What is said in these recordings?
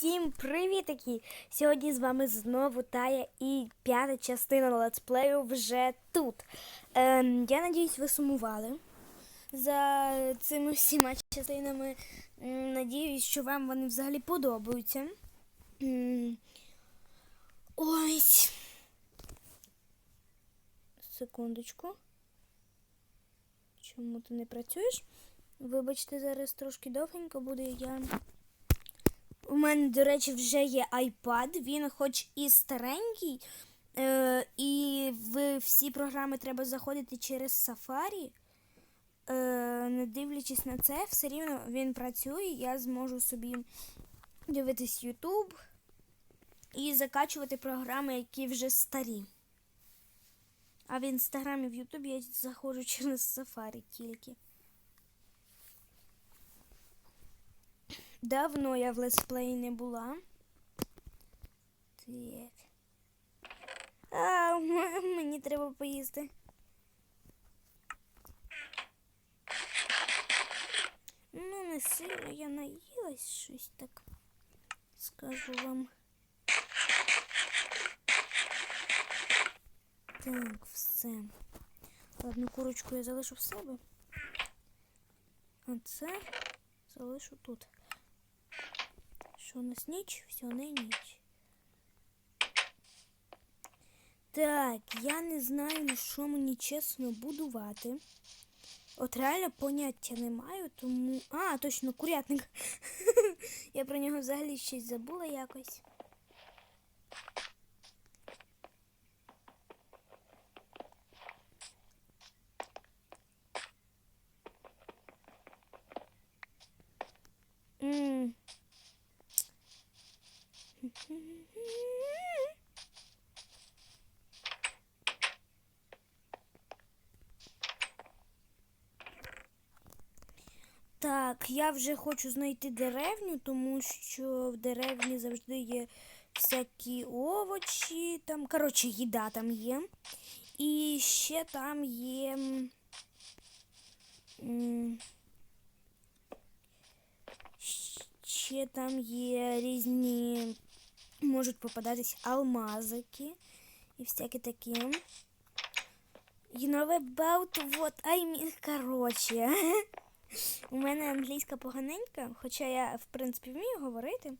Всім привітики! Сьогодні з вами знову Тая і п'ята частина летсплею вже тут. Ем, я надіюсь, ви сумували за цими всіма частинами. Надіюсь, що вам вони взагалі подобаються. Ось. Секундочку. Чому ти не працюєш? Вибачте, зараз трошки довгенько буде. Я у мене, до речі, вже є iPad, він хоч і старенький, е, і в всі програми треба заходити через Safari. Е, не дивлячись на це, все рівно він працює, я зможу собі дивитись YouTube і закачувати програми, які вже старі. А в інстаграмі в Ютубі я заходжу через Safari тільки. Давно я в летсплеї не була. Так. А, мені треба поїсти. Ну, не сильно я наїлась щось так. Скажу вам. Так, все. Ладно, курочку я залишу в себе. А це залишу тут. Що у нас ніч? Все, не ніч. Так, я не знаю, на що мені чесно будувати. От реально поняття не маю, тому. А, точно, курятник. я про нього взагалі щось забула якось. М. Так, я вже хочу знайти деревню, тому що в деревні завжди є всякі овочі, там, коротше, їда там є. І ще там є. Ще там є різні, можуть попадатись алмазики і всякі такі. You know about what I mean. Коротше. У мене англійська поганенька, хоча я, в принципі, вмію говорити.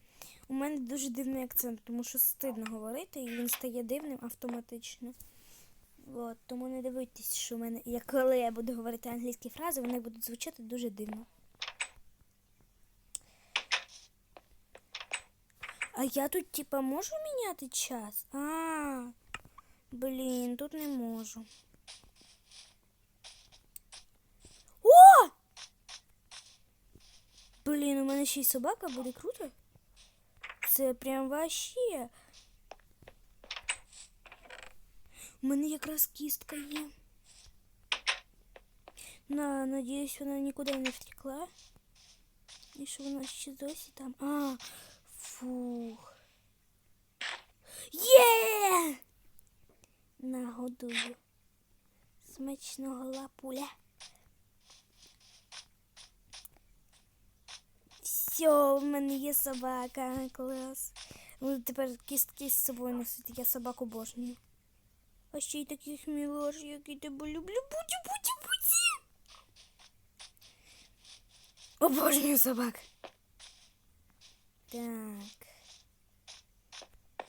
У мене дуже дивний акцент, тому що стидно говорити, і він стає дивним автоматично. От, тому не дивитесь, що у мене, як коли я буду говорити англійські фрази, вони будуть звучати дуже дивно. А я тут, типа, можу міняти час? А, блін, тут не можу. Блін, у мене ще й собака буде круто. Це прям вообще. У мене якраз кістка є. На, надіюсь, вона нікуди не втекла. І що вона ще досі там. А, фух. Є! Нагодую. Смачного лапуля. Все, в мене є собака. Клас. Ну, тепер кістки з собою носити. Я собаку обожнюю. А ще й таких мілош, який тебе люблю. Буті, буті, буті. Обожнюю собак. Так.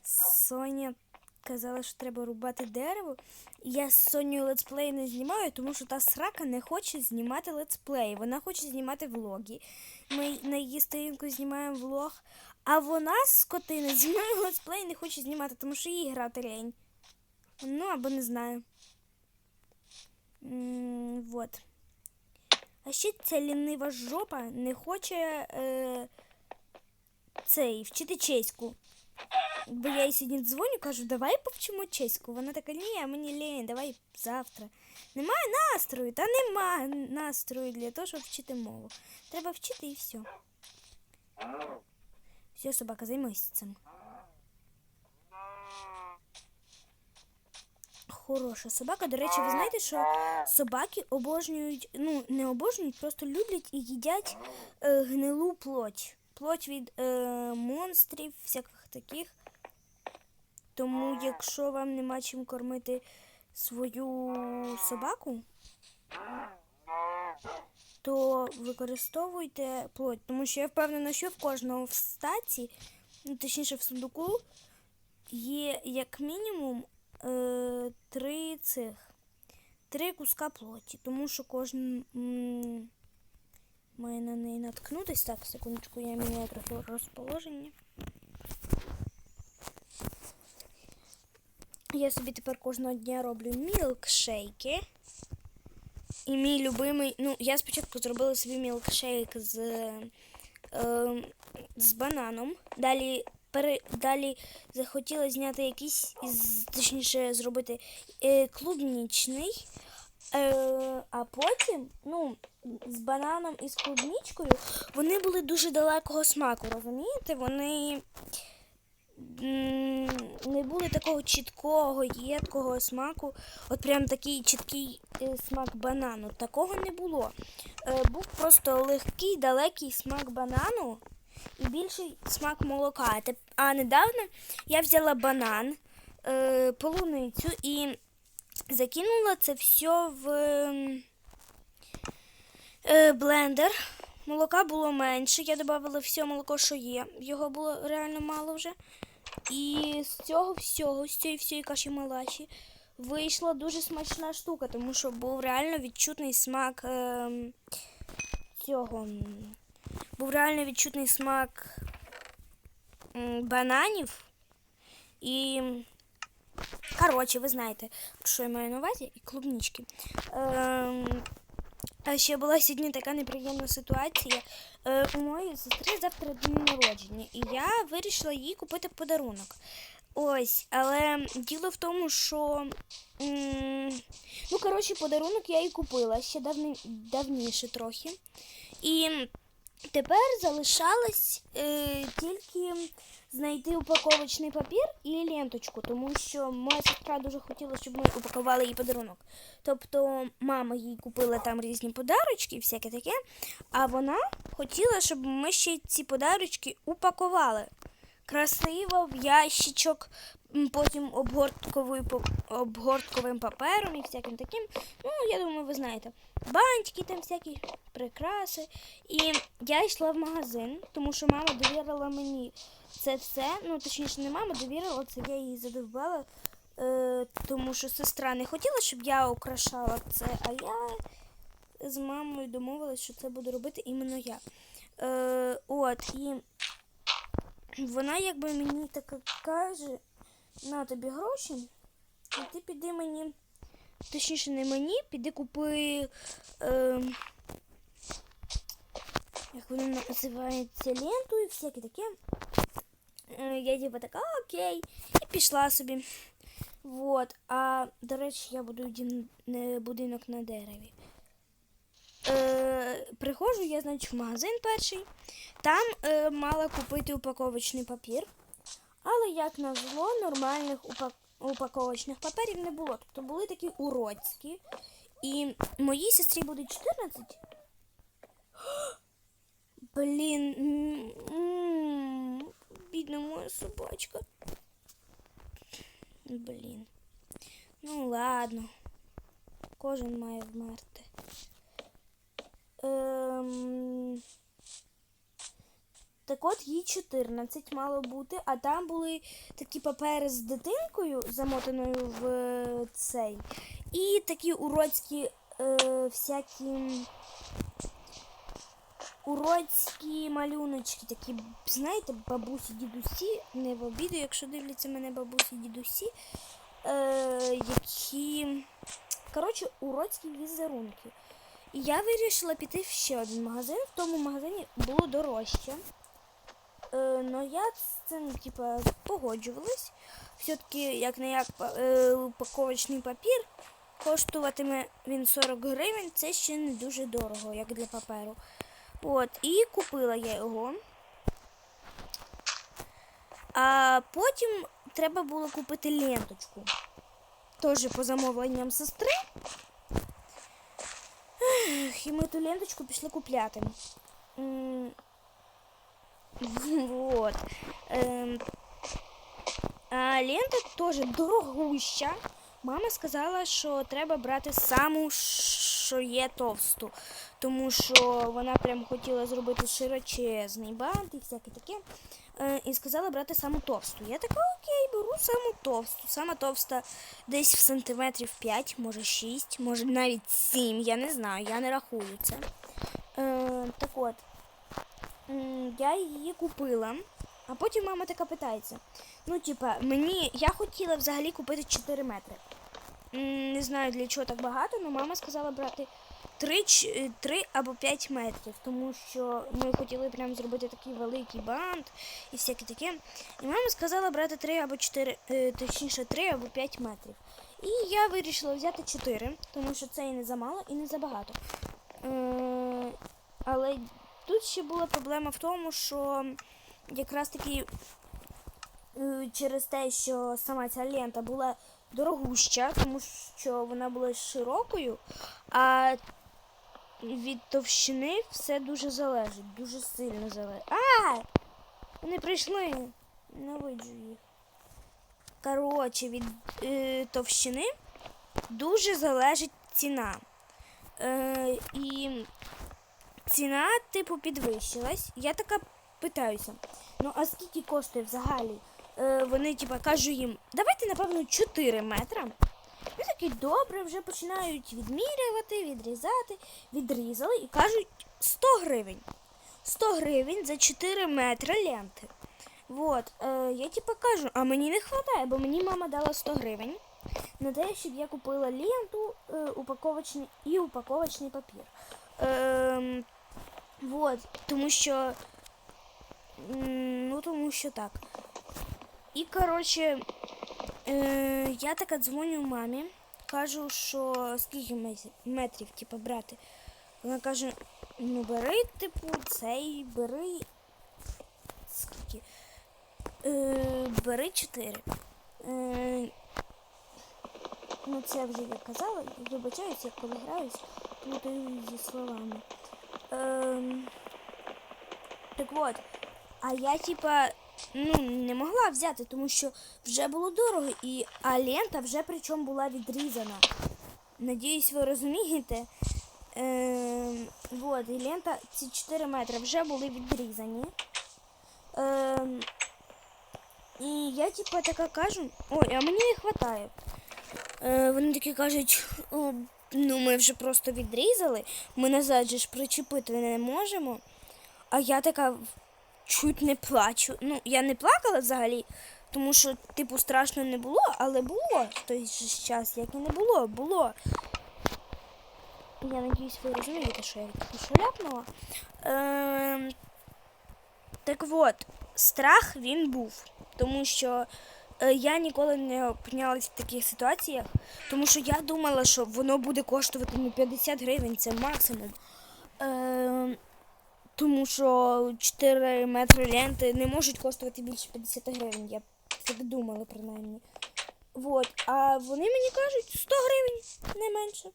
Соня казала, що треба рубати дерево. Я з Сонею летсплей не знімаю, тому що та срака не хоче знімати летсплей. Вона хоче знімати влоги. Ми на її сторінку знімаємо влог, а вона скотина знімає летсплей і не хоче знімати, тому що їй грати лень. Ну, або не знаю. М, вот. А ще ця лінива жопа не хоче е, цей вчити чеську. Бо я їй сьогодні дзвоню, кажу, давай повчимо чеську. Вона така, ні, мені лінь, давай завтра. Немає настрою, та нема настрою для того, щоб вчити мову. Треба вчити і все. Все, собака, займайся цим. Хороша собака. До речі, ви знаєте, що собаки обожнюють, ну, не обожнюють, просто люблять і їдять е, гнилу плоть. плоть від е, монстрів, всяких таких. Тому, якщо вам нема чим кормити свою собаку, то використовуйте плоть. Тому що я впевнена, що в кожного в стаці, ну, точніше в сундуку, є як мінімум е, три цих. Три куска плоті. Тому що кожен має на неї наткнутись. Так, секундочку, я міняю трохи розположення. Я собі тепер кожного дня роблю мілкшейки. І мій любимий, ну, я спочатку зробила собі мілкшейк з, е, з бананом. Далі, пере, далі захотіла зняти якийсь, точніше, зробити е, клубнічний. Е, а потім, ну, з бананом і з клубнічкою, вони були дуже далекого смаку, розумієте? Вони не були такого чіткого, їдкого смаку. От прям такий чіткий е, смак банану. Такого не було. Е, був просто легкий, далекий смак банану і більший смак молока. А недавно я взяла банан, е, полуницю і закинула це все в блендер. Молока було менше. Я додавала все молоко, що є. Його було реально мало вже. І з цього всього, з цієї всієї каші малаші, вийшла дуже смачна штука, тому що був реально відчутний смак ем, цього. Був реально відчутний смак бананів. І. Коротше, ви знаєте, що я маю на увазі, і клубнички. Ем, а ще була сьогодні така неприємна ситуація. Е, у моєї сестри завтра день народження, і я вирішила їй купити подарунок. Ось, але діло в тому, що. м, ну, коротше, подарунок я їй купила ще давни, давніше трохи. І тепер залишалось е, тільки знайти упаковочний папір і ленточку, тому що моя сестра дуже хотіла, щоб ми упакували їй подарунок. Тобто мама їй купила там різні подарочки всяке таке, а вона хотіла, щоб ми ще ці подарочки упакували. Красиво в ящичок, потім обгортковою, обгортковим папером і всяким таким. Ну, я думаю, ви знаєте. Бантики там всякі прикраси. І я йшла в магазин, тому що мама довірила мені це все. Ну, точніше, не мама довірила, це я її задовбала. Е, тому що сестра не хотіла, щоб я украшала це, а я з мамою домовилась, що це буду робити іменно я. Е, от, і вона якби мені так каже, на тобі гроші, і ти піди мені, точніше не мені, піди купи, е, як воно називається, ленту і всяке таке. Е, я типа така, окей, і пішла собі. Вот. А до речі, я буду будинок на дереві. Е, приходжу я, значить, в магазин перший. Там е, мала купити упаковочний папір. Але, як назло, нормальних упак... упаковочних паперів не було. Тобто були такі уродські. І моїй сестрі буде 14. Блін. Бідна моя собачка. Блін. Ну ладно. Кожен має вмерти. Ем... Так от їй 14 мало бути, а там були такі папери з дитинкою, замотаною в е, цей. І такі уродські е, всякі уродські малюночки, такі, знаєте, бабусі, дідусі, не в обіду, якщо дивляться мене бабусі, дідусі, е, які, коротше, уродські візерунки. І я вирішила піти в ще один магазин. В тому магазині було дорожче. Е, но я з цим, типа, погоджувалась. Все-таки, як не як е, упаковочний папір, коштуватиме він 40 гривень, це ще не дуже дорого, як для паперу. От, і купила я його. А потім треба було купити ленточку. Теж по замовленням сестри. І ми ту ленточку пішли купляти. Вот. А лента теж дорогуща. Мама сказала, що треба брати саму, що є товсту, тому що вона прям хотіла зробити широчезний бант і всяке таке. І сказала брати саму товсту. Я така, окей, беру саму товсту. Сама товста десь в сантиметрів 5, може 6, може навіть 7, я не знаю, я не рахую це. Е, так от, я її купила, а потім мама така питається. Ну, типа, мені я хотіла взагалі купити 4 метри. Не знаю для чого так багато, але мама сказала брати 3, 3 або 5 метрів, тому що ми хотіли прям зробити такий великий бант і всяке таке. І мама сказала брати 3 або 4, е, точніше 3 або 5 метрів. І я вирішила взяти 4, тому що це і не замало, і не забагато. Е, але тут ще була проблема в тому, що якраз таки е, через те, що сама ця лента була дорогуща, тому що вона була широкою, а від товщини все дуже залежить, дуже сильно залежить. А! Вони прийшли. Ненавиджу їх. Коротше, від е, товщини дуже залежить ціна. Е, і ціна, типу, підвищилась. Я така питаюся, ну а скільки коштує взагалі? Е, вони, типу, кажу їм, давайте, напевно, 4 метра. І такі добре вже починають відмірювати, відрізати, відрізали і кажуть 100 гривень. 100 гривень за 4 метри ленти. Вот, е, я типа кажу, а мені не вистачає, бо мені мама дала 100 гривень на те, щоб я купила ленту е, упаковочний і упаковочний папір. Е, вот, тому що. Ну, тому що так. І, коротше, е, я така дзвоню мамі, кажу, що скільки метрів, типу, брати. Вона каже, ну бери, типу, цей, бери. Скільки? Е, бери 4. Е, ну, це вже я казала, вибачаюсь, я коли граюсь, плутаю зі словами. Е, так от, а я, типа, ну, не могла взяти, тому що вже було дорого, і а лента вже причому була відрізана. Надіюсь, ви розумієте. Е, вот, і лента, ці 4 метри вже були відрізані. Е, і я типа така кажу, ой, а мені не вистачає. Е, вони такі кажуть, О, ну ми вже просто відрізали, ми назад же ж причепити не можемо. А я така чуть не плачу. Ну, я не плакала взагалі, тому що, типу, страшно не було, але було в той же час, як і не було, було. Я надіюсь, ви розумієте, що я що ляпнула. Ем, так от, страх він був, тому що е, я ніколи не опинялась в таких ситуаціях, тому що я думала, що воно буде коштувати ну, 50 гривень, це максимум. Ем, тому що 4 метри ленти не можуть коштувати більше 50 гривень. Я так думала, принаймні. Вот. А вони мені кажуть 100 гривень, не менше.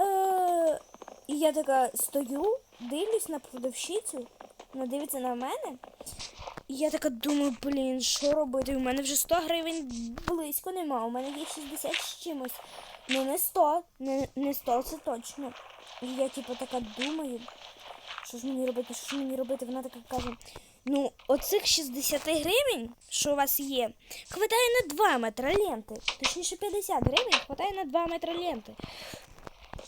Е, і я така стою, дивлюсь на продавщицю, вона дивиться на мене. І я така думаю, блін, що робити? У мене вже 100 гривень близько нема. У мене є 60 з чимось. Ну не 100, не, не 100, це точно. І я типу така думаю, що ж мені робити, що ж мені робити? Вона така каже, ну, оцих 60 гривень, що у вас є, хватає на 2 метри ленти. Точніше 50 гривень хватає на 2 метри ленти.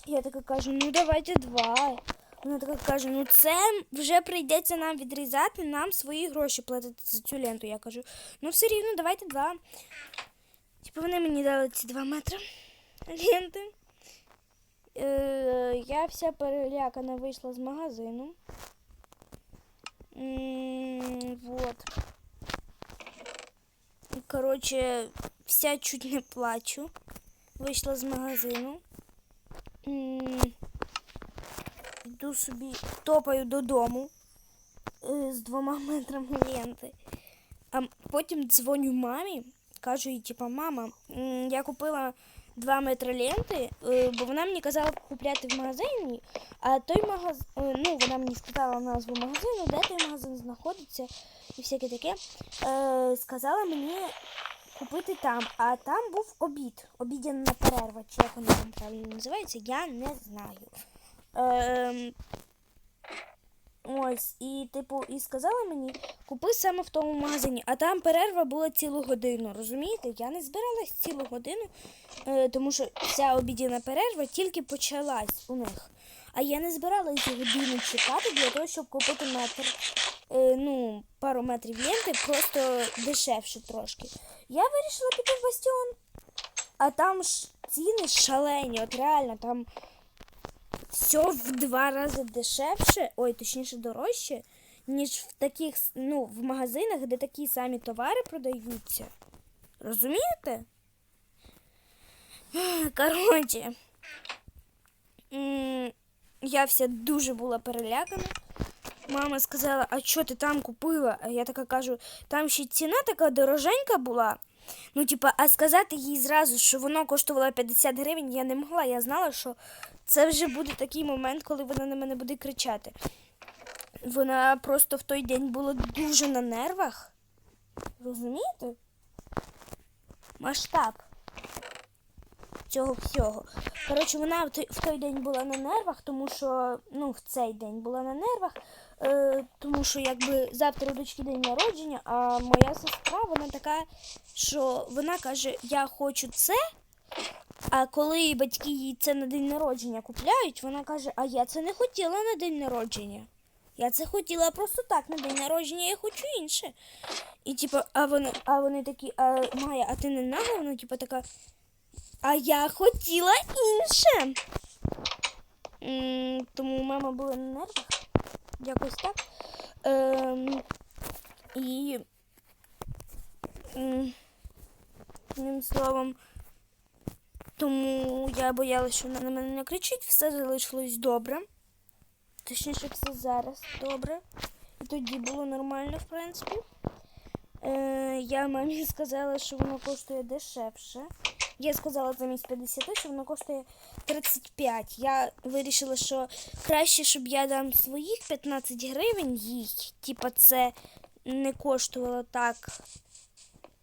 Я така кажу, ну давайте два. Вона така каже, ну це вже прийдеться нам відрізати, нам свої гроші платити за цю ленту. Я кажу, ну все рівно, давайте два. Типу вони мені дали ці два метри ленти. Е, я вся перелякана вийшла з магазину. М, Вот. Коротше, вся чуть не плачу. Вийшла з магазину. М, Йду собі, топаю додому е, з двома метрами ленти. А потім дзвоню мамі, кажу їй, типа, мама, я купила 2 метри ленти, е, бо вона мені казала купляти в магазині, а той магазин, ну, вона мені сказала назву магазину, де той магазин знаходиться і всяке таке. Е, сказала мені купити там, а там був обід, обідяна перерва, чи як вона там правильно називається, я не знаю. Ем, Ось, і типу, і сказала мені, купи саме в тому магазині, а там перерва була цілу годину. Розумієте? Я не збиралась цілу годину, е, тому що ця обідіна перерва тільки почалась у них. А я не збиралась годину чекати для того, щоб купити метр, е, ну, пару метрів ленти, просто дешевше трошки. Я вирішила піти в бастіон. А там ж ціни шалені, от реально там все в два рази дешевше, ой, точніше дорожче, ніж в таких, ну, в магазинах, де такі самі товари продаються. Розумієте? Коротше, я вся дуже була перелякана. Мама сказала, а що ти там купила? А я така кажу, там ще ціна така дороженька була. Ну, типа, а сказати їй зразу, що воно коштувало 50 гривень, я не могла. Я знала, що це вже буде такий момент, коли вона на мене буде кричати. Вона просто в той день була дуже на нервах. Розумієте? Масштаб цього всього. Коротше, вона в той, день була на нервах, тому що ну, в цей день була на нервах, е, тому що якби завтра у дочки день народження, а моя сестра, вона така, що вона каже, я хочу це. А коли батьки їй це на день народження купляють, вона каже, а я це не хотіла на день народження. Я це хотіла просто так на день народження, я хочу інше. І типу, а вони, а вони такі, а Майя, а ти не нагла? Вона типу така. А я хотіла інше. М, Тому мама була на нервах. Якось так. Ем, і м, одним словом, тому я боялася, що вона на мене не кричить, все залишилось добре. Точніше, все зараз добре. І тоді було нормально, в принципі. Е, я мамі сказала, що воно коштує дешевше. Я сказала замість 50, що воно коштує 35. Я вирішила, що краще, щоб я дам своїх 15 гривень їй. Типа це не коштувало так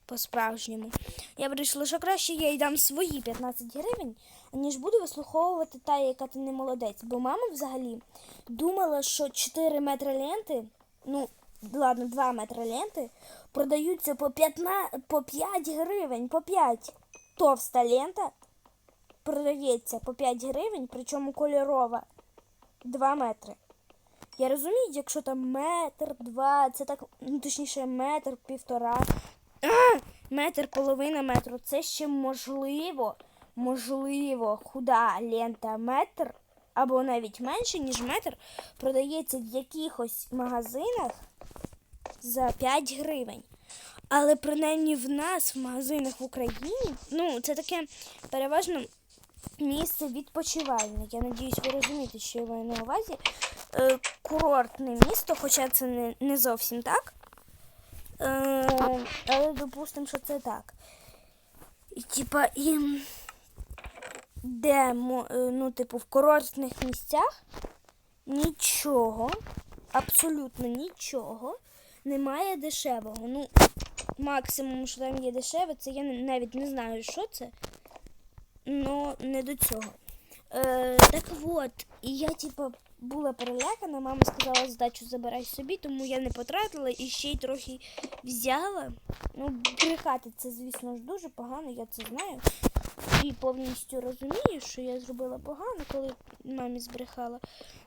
по-справжньому. Я вирішила, що краще я їй дам свої 15 гривень, ніж буду вислуховувати та, яка ти не молодець. Бо мама взагалі думала, що 4 метри ленти, ну, ладно, 2 метри ленти, продаються по 15, по 5 гривень, по 5. Товста лента продається по 5 гривень, причому кольорова 2 метри. Я розумію, якщо там метр, два, це так, ну точніше, метр, півтора, а, метр, половина метру. Це ще можливо, можливо, худа лента метр, або навіть менше, ніж метр, продається в якихось магазинах за 5 гривень. Але принаймні в нас, в магазинах в Україні, ну, це таке переважно місце відпочивальне. Я надіюсь, ви розумієте, що я маю на увазі. Е, курортне місто, хоча це не, не зовсім так. Е, але допустимо, що це так. І типа і де, е, ну, типу, в курортних місцях нічого, абсолютно нічого немає дешевого. Ну, максимум, що там є дешеве, це я навіть не знаю, що це. Ну, не до цього. Е, так от, і я, типу, була перелякана, мама сказала, здачу забирай собі, тому я не потратила і ще й трохи взяла. Ну, брехати це, звісно ж, дуже погано, я це знаю. І повністю розумію, що я зробила погано, коли мамі збрехала.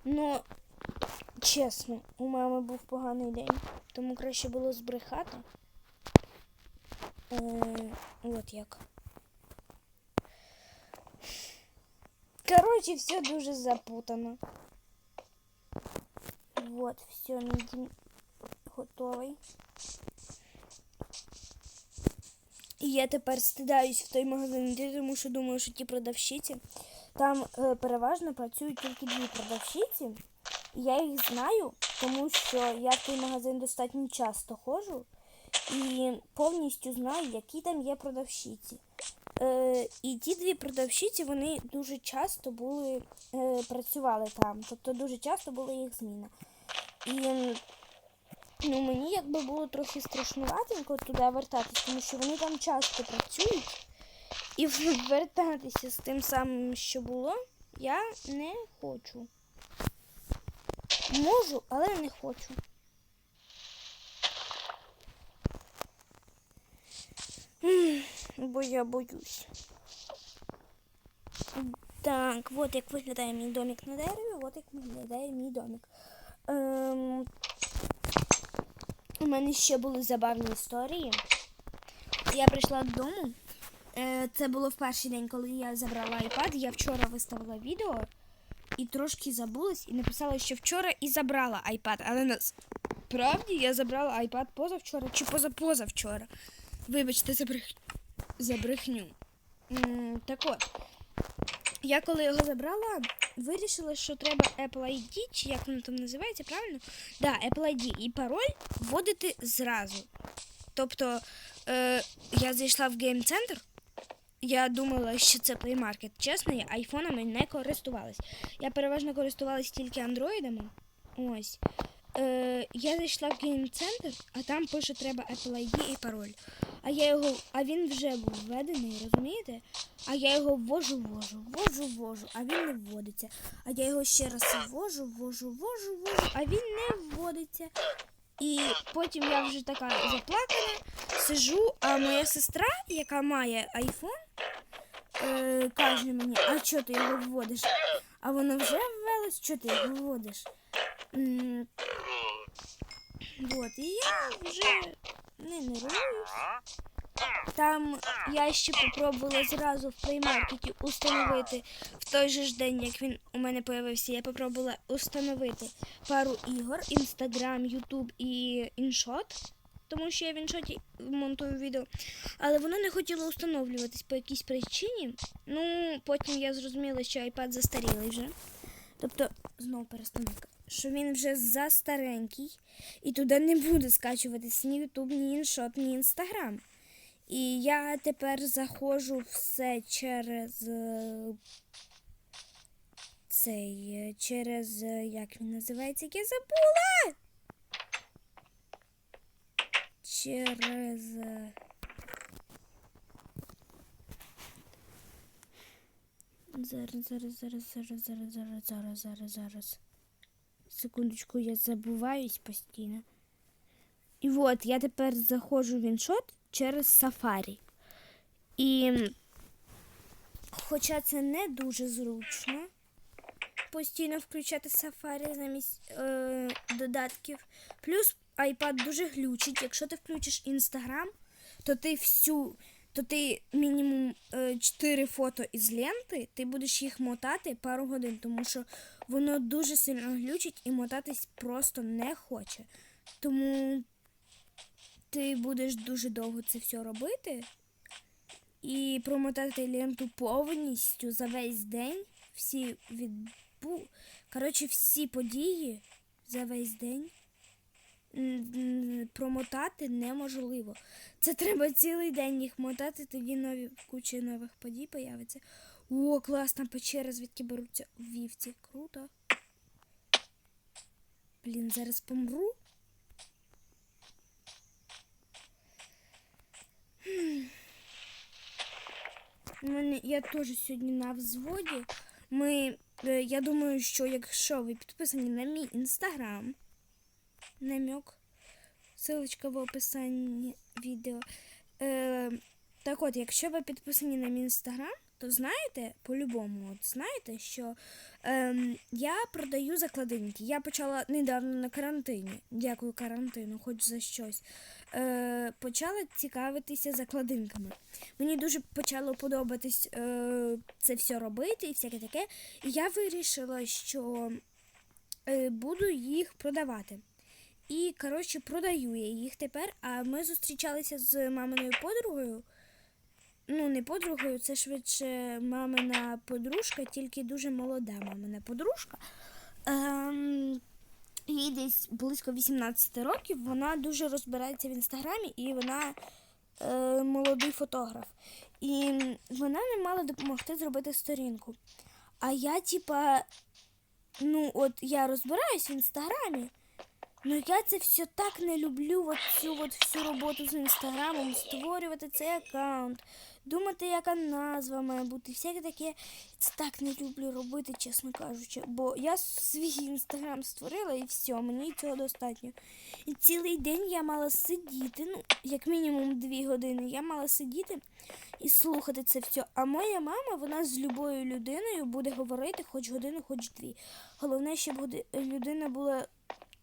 Но, чесно, у мами був поганий день, тому краще було збрехати. Е, от як. Короче, все дуже запутано. Вот, все, дім готовий. І я тепер стидаюсь в той магазин йти, тому що думаю, що ті продавщиці. Там е, переважно працюють тільки дві продавщиці. І я їх знаю, тому що я в той магазин достатньо часто ходжу і повністю знаю, які там є продавщиці. Е, і ті дві продавщиці вони дуже часто були е, працювали там. Тобто дуже часто була їх зміна. І ну, мені якби було трохи страшнуватенько туди вертатись, тому що вони там часто працюють. І вертатися з тим самим, що було, я не хочу. Можу, але не хочу. М, Бо я боюсь. Так, от як виглядає мій домик на дереві, от як виглядає мій домик. Ем, у мене ще були забавні історії. Я прийшла додому. Е, це було в перший день, коли я забрала iPad. Я вчора виставила відео і трошки забулась і написала, що вчора і забрала iPad. Але насправді я забрала iPad позавчора чи позапозавчора. Вибачте за. За брехню. Так от. Я коли його забрала, вирішила, що треба Apple ID, чи як воно там називається, правильно? Да, Apple ID і пароль вводити зразу. Тобто е, я зайшла в Game Center. Я думала, що це Play Market. Чесно, я айфонами не користувалась. Я переважно користувалась тільки андроїдами. Ось. Е, я зайшла в Game Center, а там пише, треба Apple ID і пароль. А я його, а він вже був введений, розумієте? А я його ввожу, ввожу, ввожу, ввожу, а він не вводиться. А я його ще раз ввожу, ввожу, ввожу, ввожу, а він не вводиться. І потім я вже така заплакана, сижу, а моя сестра, яка має айфон, е, каже мені, а чого ти його вводиш? А воно вже ввелось, чого ти його вводиш? М, Вот, і я вже не нервуюсь. Там я ще попробувала зразу в плеймаркеті установити в той же ж день, як він у мене появився, я попробувала установити пару ігор: Інстаграм, Ютуб і іншот. Тому що я в іншоті монтую відео. Але воно не хотіло установлюватись по якійсь причині. Ну, потім я зрозуміла, що iPad застарілий вже. Тобто, знову перестановка, що він вже за старенький. і туди не буду скачуватись ні Ютуб, ні іншот, ні Інстаграм. І я тепер заходжу все через е, цей, е, через е, як він називається, я забула. Через. Зараз, зараз, зараз, зараз, зараз, зараз, зараз, зараз. Секундочку, я забуваюсь постійно. І от я тепер заходжу в іншот через Safari. І хоча це не дуже зручно постійно включати Safari замість е, додатків. Плюс iPad дуже глючить. Якщо ти включиш Instagram, то ти всю, то ти мінімум е, 4 фото із ленти, ти будеш їх мотати пару годин, тому що воно дуже сильно глючить і мотатись просто не хоче. Тому ти будеш дуже довго це все робити і промотати ленту повністю за весь день. Всі відбу... Коротше, всі події за весь день промотати неможливо. Це треба цілий день їх мотати, тоді нові куча нових подій появиться. О, класна печера, звідки беруться вівці. Круто. Блін, зараз помру. Мене я теж сьогодні на взводі. Ми, е, я думаю, що якщо ви підписані на мій інстаграм, намек, ссылочка в описанні відео. Е, так от, якщо ви підписані на мій інстаграм, то знаєте, по-любому, от знаєте, що ем, я продаю закладинки. Я почала недавно на карантині. Дякую карантину, хоч за щось. Е, почала цікавитися закладинками. Мені дуже почало подобатись е, це все робити і всяке таке. І я вирішила, що е, буду їх продавати. І, коротше, продаю я їх тепер. А ми зустрічалися з маминою подругою. Ну, не подругою, це швидше мамина подружка, тільки дуже молода мамина подружка. Ем, їй десь близько 18 років. Вона дуже розбирається в інстаграмі і вона е, молодий фотограф. І вона не мала допомогти зробити сторінку. А я, типа, ну, от я розбираюсь в інстаграмі. Ну я це все так не люблю, от цю от всю роботу з інстаграмом, створювати цей аккаунт, думати, яка назва має бути, всяке таке. Це так не люблю робити, чесно кажучи. Бо я свій інстаграм створила і все, мені цього достатньо. І цілий день я мала сидіти, ну, як мінімум дві години, я мала сидіти і слухати це все. А моя мама, вона з любою людиною буде говорити хоч годину, хоч дві. Головне, щоб людина була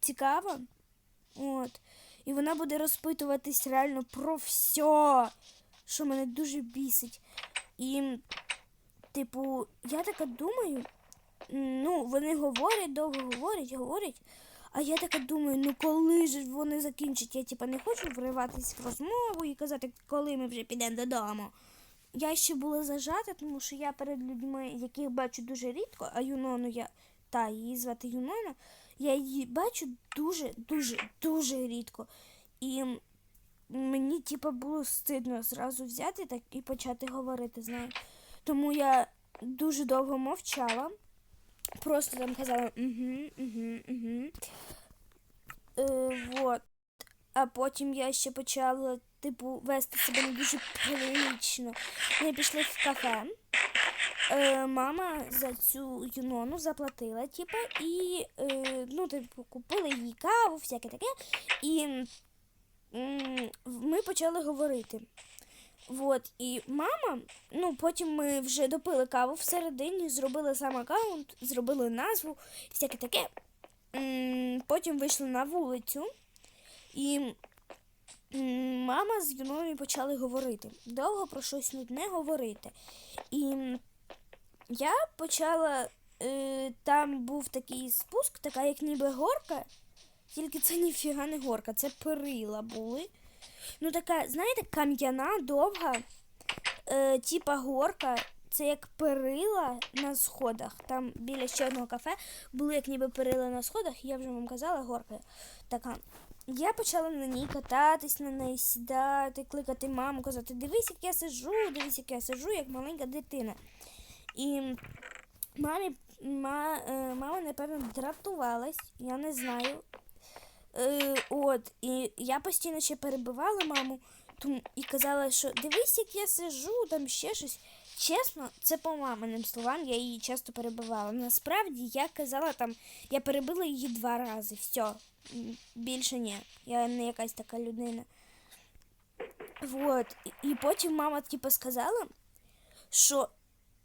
цікава. От. І вона буде розпитуватись реально про все, що мене дуже бісить. І, типу, я така думаю, ну, вони говорять, довго говорять, говорять. А я така думаю, ну коли ж вони закінчать? Я типа не хочу вриватись в розмову і казати, коли ми вже підемо додому. Я ще була зажата, тому що я перед людьми, яких бачу дуже рідко, а Юнону я та її звати Юнона, я її бачу дуже, дуже, дуже рідко. І мені, типа, було стидно зразу взяти так і почати говорити з нею. Тому я дуже довго мовчала. Просто там казала угу, угу, угу. Е, вот. А потім я ще почала, типу, вести себе не дуже прилично. Ми пішли в кафе. Е, мама за цю юнону заплатила, типу, і е, ну, типу, купили їй каву, всяке таке. І м, ми почали говорити. Вот, і мама, ну потім ми вже допили каву всередині, зробили сам аккаунт, зробили назву, всяке таке. Потім вийшли на вулицю, і мама з Юною почали говорити. Довго про щось нудне говорити. І я почала. Е, там був такий спуск, така як ніби горка, тільки це ніфіга не горка, це перила були. Ну, така, знаєте, кам'яна, довга, е, типа горка. Це як перила на сходах. Там біля ще одного кафе були як ніби перила на сходах, я вже вам казала, горка така. Я почала на ній кататись, на неї сідати, кликати маму, казати, дивись, як я сижу, дивись, як я сижу, як маленька дитина. І мамі, ма, е, мама, напевно, дратувалась, я не знаю. Е, от, і я постійно ще перебивала маму і казала, що дивись, як я сижу, там ще щось. Чесно, це по маминим словам, я її часто перебивала. Насправді я казала там, я перебила її два рази. Все, більше ні. Я не якась така людина. Вот. І потім мама типу сказала, що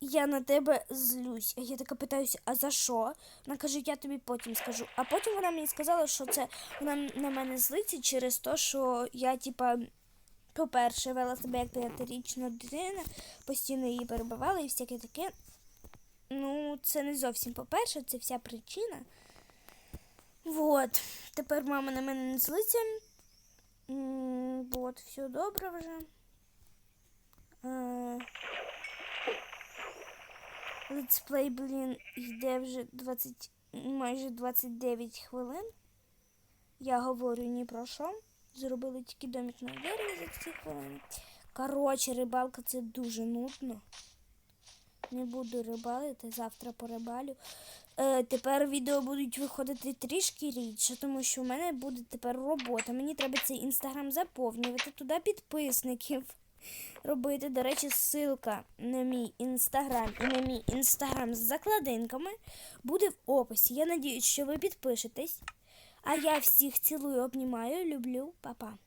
я на тебе злюсь. Я така питаюся, а за що? Вона каже, я тобі потім скажу. А потім вона мені сказала, що це вона на мене злиться через те, що я, типа, по-перше, вела себе як п'ятирічна дитина, постійно її перебивала і всяке таке. Ну, це не зовсім по-перше, це вся причина. Вот. Тепер мама на мене не злиться. Вот, все добре вже. Летсплей, блін, йде вже 20, майже 29 хвилин. Я говорю ні про що. Зробили тільки домик на дереві за ці хвилини. Коротше, рибалка це дуже нудно. Не буду рибалити, завтра порибалю. Е, тепер відео будуть виходити трішки рідше, тому що в мене буде тепер робота. Мені треба цей інстаграм заповнювати, туди підписників робити. До речі, ссылка на мій інстаграм і на мій інстаграм з закладинками буде в описі. Я надіюсь, що ви підпишетесь. А я всіх цілую, обнімаю, люблю, па-па.